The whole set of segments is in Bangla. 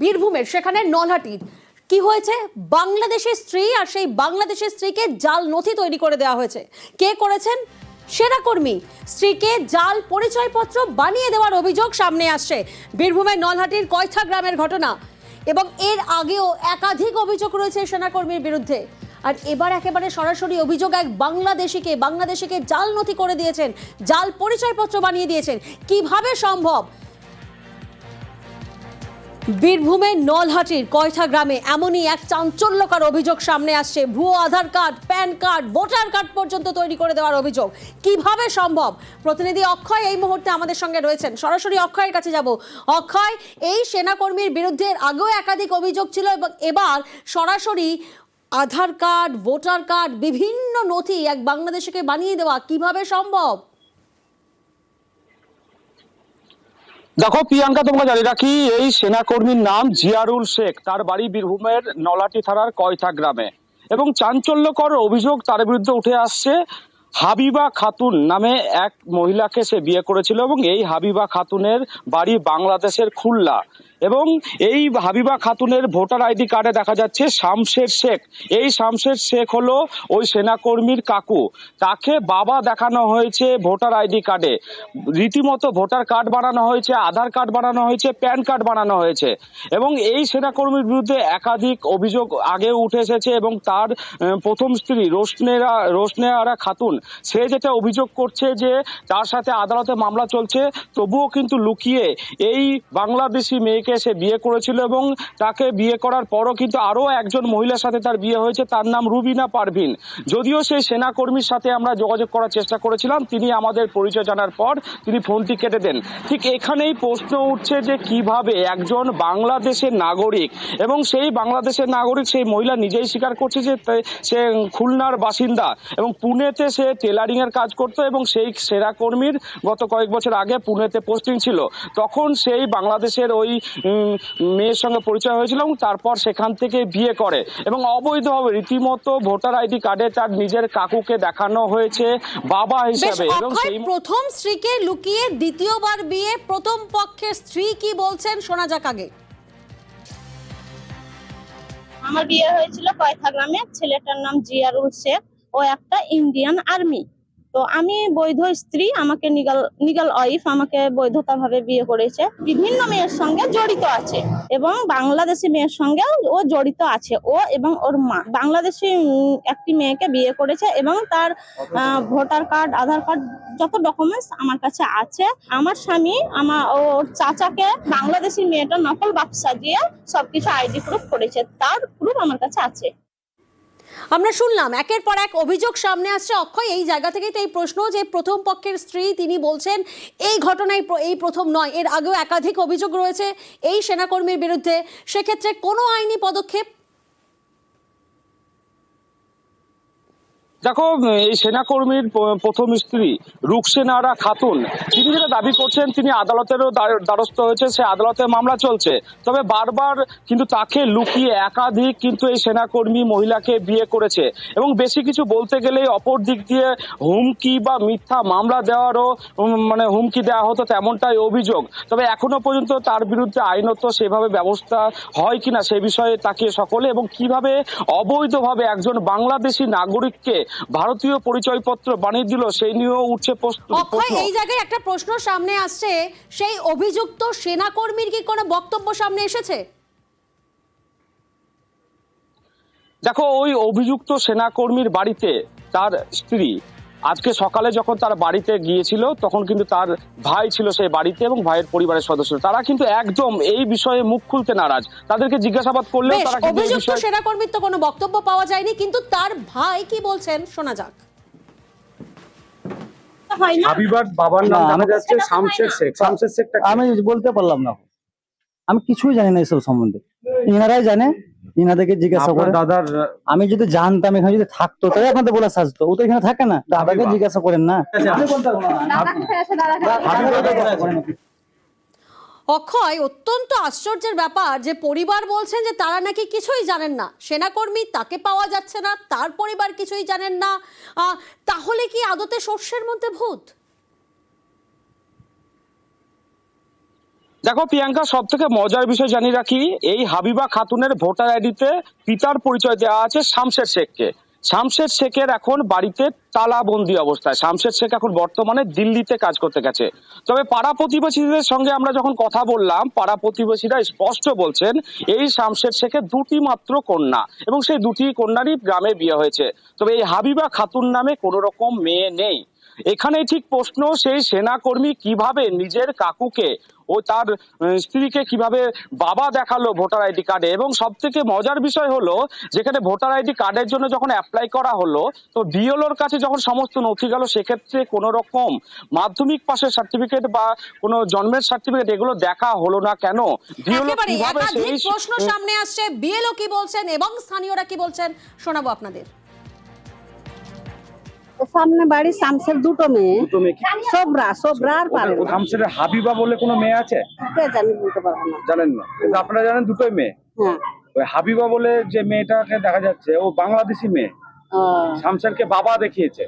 বীরভূমের, সেখানে নলহাটির। কি হয়েছে? বাংলাদেশের স্ত্রী আর সেই বাংলাদেশের স্ত্রীকে জাল নথি তৈরি করে দেওয়া হয়েছে। কে করেছেন? সেনাকর্মী স্ত্রীকে জাল পরিচয়পত্র বানিয়ে দেওয়ার অভিযোগ সামনে আসছে। বীরভূমের নলহাটির কয়থা গ্রামের ঘটনা। এবং এর আগেও একাধিক অভিযোগ রয়েছে সেনাকর্মীর বিরুদ্ধে। আর এবার একেবারে সরাসরি অভিযোগ, এক বাংলাদেশিকে বাংলাদেশিকে জাল নথি করে দিয়েছেন, জাল পরিচয়পত্র বানিয়ে দিয়েছেন। কীভাবে সম্ভব? বীরভূমের নলহাটির কয়ঠা গ্রামে এমনই এক চাঞ্চল্যকর অভিযোগ সামনে আসছে। ভুয়ো Aadhaar card, PAN card, voter card পর্যন্ত তৈরি করে দেওয়ার অভিযোগ। কীভাবে সম্ভব? প্রতিনিধি অক্ষয় এই মুহূর্তে আমাদের সঙ্গে রয়েছেন। সরাসরি অক্ষয়ের কাছে যাব। অক্ষয়, এই সেনাকর্মীর বিরুদ্ধে আগেও একাধিক অভিযোগ ছিল এবং এবার সরাসরি আধার কার্ড, ভোটার কার্ড, বিভিন্ন নথি এক বাংলাদেশকে বানিয়ে দেওয়া কীভাবে সম্ভব? দেখো, প্রিয়াঙ্কা, তোমরা জানি রাখি এই সেনাকর্মীর নাম জিয়ারুল শেখ। তার বাড়ি বীরভূমের নলাটি থানার কয়থা গ্রামে। এবং চাঞ্চল্যকর অভিযোগ তার বিরুদ্ধে উঠে আসছে হাবিবা খাতুন নামে এক মহিলাকে সে বিয়ে করেছিল এবং এই হাবিবা খাতুনের বাড়ি বাংলাদেশের খুলনা। এবং এই হাবিবা খাতুনের ভোটার আইডি কার্ডে দেখা যাচ্ছে শামশের শেখ। এই শামশের শেখ হলো ওই সেনাকর্মীর কাকু। তাকে বাবা দেখানো হয়েছে ভোটার আইডি কার্ডে। রীতিমতো ভোটার কার্ড বানানো হয়েছে, আধার কার্ড বানানো হয়েছে, প্যান কার্ড বানানো হয়েছে। এবং এই সেনাকর্মীর বিরুদ্ধে একাধিক অভিযোগ আগেও উঠে এসেছে এবং তার প্রথম স্ত্রী রোশনেরা, রোশনেয়ারা খাতুন, সে যেটা অভিযোগ করছে যে তার সাথে আদালতে মামলা চলছে, তবুও কিন্তু লুকিয়ে এই বাংলাদেশি মেয়েকে সে বিয়ে করেছিল এবং তাকে বিয়ে করার পরও কিন্তু আরও একজন মহিলার সাথে তার বিয়ে হয়েছে, তার নাম রুবিনা পারভিন। যদিও সেই সেনাকর্মীর সাথে আমরা যোগাযোগ করার চেষ্টা করেছিলাম, তিনি আমাদের পরিচয় জানার পর তিনি ফোনটি কেটে দেন। ঠিক এখানেই প্রশ্ন উঠছে যে কীভাবে একজন বাংলাদেশের নাগরিক এবং সেই বাংলাদেশের নাগরিক সেই মহিলা নিজেই স্বীকার করছে যে সে খুলনার বাসিন্দা এবং পুনেতে সে টেলারিং এর কাজ করতো এবং সেই সেনাকর্মীর গত কয়েক বছর আগে পুনেতে পোস্টিং ছিল। তখন সেই বাংলাদেশের ওই মেয়ের সঙ্গে পরিচয় হয়েছিল এবং তারপর সেখান থেকে বিয়ে করে। এবং অবৈধভাবে রীতিমতো ভোটার আইডি কার্ডে তার নিজের কাকুকে দেখানো হয়েছে বাবা হিসাবে। এবং সেই প্রথম স্ত্রীকে লুকিয়ে দ্বিতীয়বার বিয়ে প্রথম পক্ষের স্ত্রী কি বলছেন শোনা যাক আগে। আমার বিয়ে হয়েছিল কয়থা গ্রামে? ছেলেটার নাম জিয়ারুল শেখ। ও একটা ইন্ডিয়ান আর্মি। তো আমি বৈধ স্ত্রী, আমাকে নিগাল নিগাল ওয়াইফ আমাকে বৈধতা ভাবে বিয়ে করেছে। বিভিন্ন মেয়ের সঙ্গে জড়িত আছে এবং বাংলাদেশি মেয়ের সঙ্গে ও জড়িত আছে, ও এবং ওর মা। বাংলাদেশি একটি মেয়েকে বিয়ে করেছে এবং তার ভোটার কার্ড, আধার কার্ড, যত ডকুমেন্টস আমার কাছে আছে, আমার স্বামী আমার ওর চাচাকে বাংলাদেশি মেয়েটা নকল বাক্সা দিয়ে সবকিছু আইডি প্রুফ করেছে, তার প্রুফ আমার কাছে আছে। আমরা শুনলাম, একের পর এক অভিযোগ সামনে আসছে। অক্ষয়, এই জায়গা থেকেই তো এই প্রশ্ন যে প্রথম পক্ষের স্ত্রী, তিনি বলছেন, এই ঘটনায় এই প্রথম নয়, এর আগেও একাধিক অভিযোগ রয়েছে এই সেনাকর্মীর বিরুদ্ধে। সেক্ষেত্রে কোনো আইনি পদক্ষেপ দেখো, এই সেনাকর্মীর প্রথম স্ত্রী রুকসেনারা খাতুন। তিনি যেটা দাবি করছেন, তিনি আদালতেরও দ্বার- দ্বারস্থ হয়েছে সে আদালতে মামলা চলছে। তবে বারবার কিন্তু তাকে লুকিয়ে একাধিক কিন্তু এই সেনাকর্মী মহিলাকে বিয়ে করেছে। এবং বেশি কিছু বলতে গেলেই অপর দিক দিয়ে হুমকি বা মিথ্যা মামলা দেওয়ারও মানে হুমকি দেওয়া হতো তেমনটাই অভিযোগ। তবে এখনও পর্যন্ত তার বিরুদ্ধে আইনত সেভাবে ব্যবস্থা হয় কিনা সে বিষয়ে তাকিয়ে সকলে এবং কীভাবে অবৈধভাবে একজন বাংলাদেশি নাগরিককে ভারতীয় পরিচয়পত্র বানিয়ে দিল সেই নিয়েও উঠছে প্রশ্ন। অক্ষয় এই জায়গায় একটা প্রশ্ন সামনে আসছে সেই অভিযুক্ত সেনাকর্মীর কি কোনো বক্তব্য সামনে এসেছে? দেখো ওই অভিযুক্ত সেনাকর্মীর বাড়িতে তার স্ত্রী আজকে সকালে যখন তার বাড়িতে গিয়েছিল তখন কিন্তু তার ভাই ছিল সেই বাড়িতে এবং ভাইয়ের পরিবারের সদস্য। তারা কিন্তু একদম এই বিষয়ে মুখ খুলতে নারাজ। তাদেরকে জিজ্ঞাসাবাদ করলেও বেশ তারা কিন্তু অভিযুক্ত সেনাকর্মীর তো কোনো বক্তব্য পাওয়া যায়নি কিন্তু তার ভাই কি বলছেন শোনা যাক। না। হাবিবার বাবার নাম জানা আমি- যাচ্ছে সেটা তো শামশের শেখ। শামশের শেখটা আমি বলতে পারলাম না। আমি কিছুই জানি না এসব সম্বন্ধে। ইনারাই জানে। ইনাদেরকে জিজ্ঞাসা করে দাদার আমি যদি জানতাম এখানে যদি থাকতো তাই আপনাদের বলে সাজতো। ও তো এখানে থাকে না। দাদাকে জিজ্ঞাসা করেন না। অক্ষয় অত্যন্ত আশ্চর্যের ব্যাপার যে পরিবার বলছেন যে তারা নাকি কিছুই জানেন না। সেনাকর্মী তাকে পাওয়া যাচ্ছে না তার পরিবার কিছুই জানেন না। আহ, তাহলে কি আদতে শস্যের মধ্যে ভূত? দেখো, প্রিয়াঙ্কা সব থেকে মজার বিষয় জানিয়ে রাখি, এই হাবিবা খাতুনের ভোটার আইডিতে পিতার পরিচয় দেওয়া আছে শামশের শেখকে। শামশের শেখের এখন বাড়িতে তালাবন্দি অবস্থায়। শামশের শেখ এখন বর্তমানে দিল্লিতে কাজ করতে গেছে। তবে পাড়া প্রতিবেশীদের সঙ্গে আমরা যখন কথা বললাম, পাড়া প্রতিবেশীরা স্পষ্ট বলছেন, এই শামশের শেখের দুটি মাত্র কন্যা এবং সেই দুটি কন্যারই গ্রামে বিয়ে হয়েছে। তবে এই হাবিবা খাতুন নামে কোনো রকম মেয়ে নেই। এখানে ঠিক প্রশ্ন, সেই সেনাকর্মী কীভাবে নিজের কাকুকে ও তার স্ত্রীকে কীভাবে বাবা দেখাল ভোটার আইডি কার্ডে। এবং সব থেকে মজার বিষয় হলো যেখানে ভোটার আইডি কার্ডের জন্য যখন অ্যাপ্লাই করা হলো তো বিএলওর কাছে যখন সমস্ত নথি গেল সেক্ষেত্রে কোনো রকম মাধ্যমিক পাশের সার্টিফিকেট বা কোনো জন্মের সার্টিফিকেট এগুলো দেখা হলো না কেন? একেবারে কীভাবে সেই প্রশ্ন সামনে আসছে। বিএলও কি বলছেন এবং স্থানীয়রা কি বলছেন? শোনাবো আপনাদের। সামনে বাড়ি শামসের দুটো মেয়ে। সবরা সবরা আর পারে। শামসের হাবিবা বলে কোনো মেয়ে আছে? কে জানি বলতে পারব না। জানেন না। কিন্তু আপনারা জানেন দুটোই মেয়ে? হ্যাঁ। ওই হাবিবা বলে যে মেয়েটাকে দেখা যাচ্ছে ও বাংলাদেশি মেয়ে। শামসেরকে বাবা দেখিয়েছে।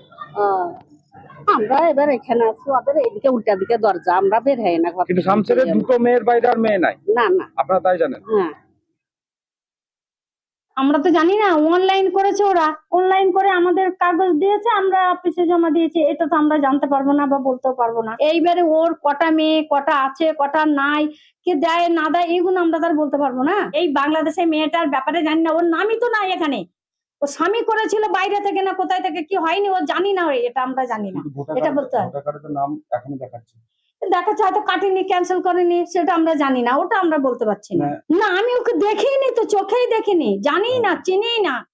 আমরা এবার এখানে আছি ওদের এদিকে উল্টা দিকে দরজা আমরা বের হই না কিন্তু। শামসেরের দুটো মেয়ের বাইরে আর মেয়ে নাই? না না। আপনারা তাই জানেন? হ্যাঁ। আমরা তো জানি না অনলাইন করেছে ওরা। অনলাইন করে আমাদের কাগজ দিয়েছে আমরা অফিসে জমা দিয়েছি। এটা তো আমরা জানতে পারব না বা বলতেও পারব না। এইবারে ওর কটা মেয়ে কটা আছে কটা নাই কে দেয় না দেয় এগুলো আমরা তার বলতে পারব না। এই বাংলাদেশের মেয়েটার ব্যাপারে জানি না ওর নামই তো নাই এখানে। ও স্বামী করেছিল বাইরে থেকে না কোথায় থেকে কি হয়নি ও জানি না ওই, এটা আমরা জানি না। এটা বলতে হয়। নাম এখনও দেখাচ্ছে। দেখাচ্ছে হয়তো কাটেনি ক্যান্সেল করেনি সেটা আমরা জানি না ওটা আমরা বলতে পারছি না। না। না আমি ওকে দেখিনি তো চোখেই দেখিনি। জানি না চিনি না।